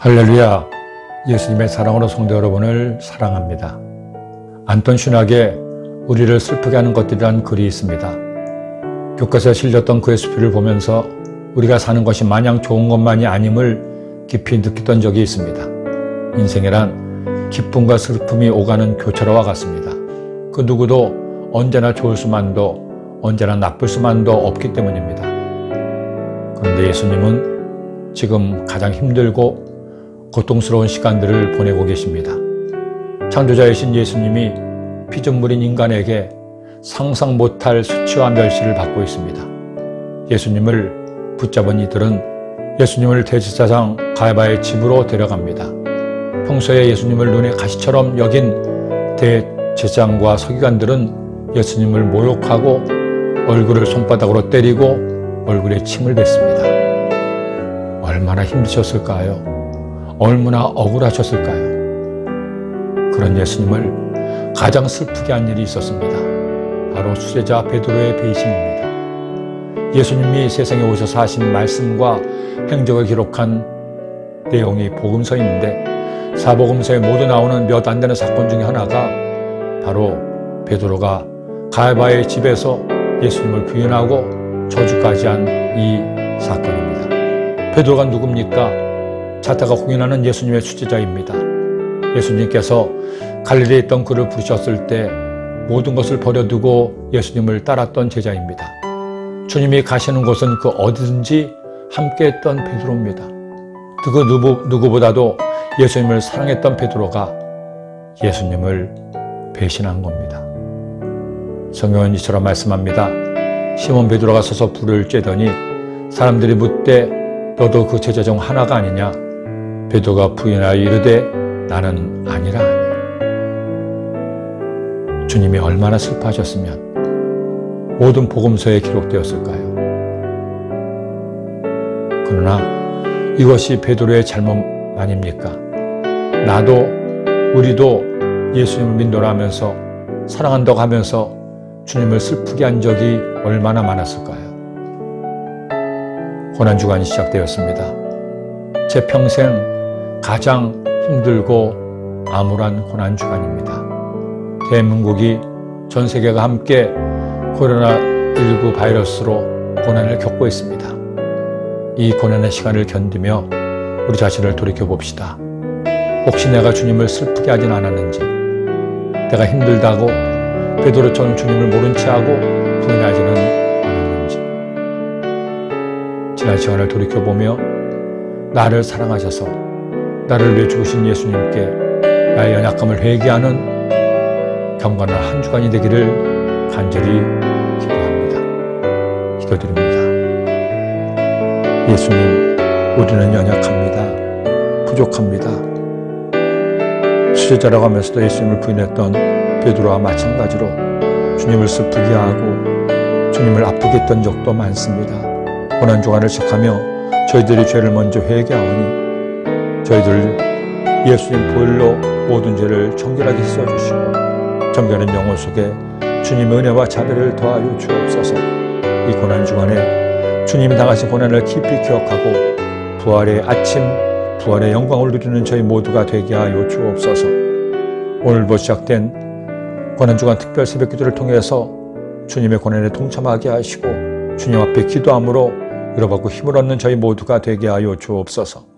할렐루야. 예수님의 사랑으로 성도 여러분을 사랑합니다. 안톤 슈낙의 우리를 슬프게 하는 것들이란 글이 있습니다. 교과서에 실렸던 그의 수필을 보면서 우리가 사는 것이 마냥 좋은 것만이 아님을 깊이 느꼈던 적이 있습니다. 인생이란 기쁨과 슬픔이 오가는 교차로와 같습니다. 그 누구도 언제나 좋을 수만도 언제나 나쁠 수만도 없기 때문입니다. 그런데 예수님은 지금 가장 힘들고 고통스러운 시간들을 보내고 계십니다. 창조자이신 예수님이 피조물인 인간에게 상상 못할 수치와 멸시를 받고 있습니다. 예수님을 붙잡은 이들은 예수님을 대제사장 가야바의 집으로 데려갑니다. 평소에 예수님을 눈에 가시처럼 여긴 대제사장과 서기관들은 예수님을 모욕하고 얼굴을 손바닥으로 때리고 얼굴에 침을 뱉습니다. 얼마나 힘드셨을까요? 얼마나 억울하셨을까요? 그런 예수님을 가장 슬프게 한 일이 있었습니다. 바로 수제자 베드로의 배신입니다. 예수님이 세상에 오셔서 하신 말씀과 행적을 기록한 내용이 복음서인데 사복음서에 모두 나오는 몇 안 되는 사건 중에 하나가 바로 베드로가 가야바의 집에서 예수님을 부인하고 저주까지 한 이 사건입니다. 베드로가 누굽니까? 자타가 공인하는 예수님의 수제자입니다. 예수님께서 갈릴리에 있던 그를 부르셨을 때 모든 것을 버려두고 예수님을 따랐던 제자입니다. 주님이 가시는 곳은 그 어디든지 함께했던 베드로입니다. 그 누구, 누구보다도 예수님을 사랑했던 베드로가 예수님을 배신한 겁니다. 성경은 이처럼 말씀합니다. 시몬 베드로가 서서 불을 쬐더니 사람들이 묻되 너도 그 제자 중 하나가 아니냐? 베드로가 부인하여 이르되 나는 아니라. 주님이 얼마나 슬퍼하셨으면 모든 복음서에 기록되었을까요? 그러나 이것이 베드로의 잘못 아닙니까? 나도 우리도 예수님을 믿노라 하면서 사랑한다고 하면서 주님을 슬프게 한 적이 얼마나 많았을까요? 고난주간이 시작되었습니다. 제 평생 가장 힘들고 암울한 고난 주간입니다. 대한민국이 전 세계가 함께 코로나19 바이러스로 고난을 겪고 있습니다. 이 고난의 시간을 견디며 우리 자신을 돌이켜 봅시다. 혹시 내가 주님을 슬프게 하진 않았는지, 내가 힘들다고 베드로처럼 주님을 모른 채 하고 부인하지는 지난 시간을 돌이켜 보며 나를 사랑하셔서 나를 위해 죽으신 예수님께 나의 연약함을 회개하는 경건한 한 주간이 되기를 간절히 기도합니다. 기도드립니다. 예수님, 우리는 연약합니다. 부족합니다. 수제자라고 하면서도 예수님을 부인했던 베드로와 마찬가지로 주님을 슬프게 하고 주님을 아프게 했던 적도 많습니다. 고난 주간을 시작하며 저희들이 죄를 먼저 회개하오니 저희들 예수님 보혈로 모든 죄를 정결하게 씻어주시고 정결한 영혼 속에 주님의 은혜와 자비를 더하여 주옵소서 이 고난 주간에 주님이 당하신 고난을 깊이 기억하고 부활의 아침 부활의 영광을 누리는 저희 모두가 되게 하여 주옵소서 오늘부터 시작된 고난 주간 특별 새벽 기도를 통해서 주님의 고난에 동참하게 하시고 주님 앞에 기도함으로 위로받고 힘을 얻는 저희 모두가 되게 하여 주옵소서.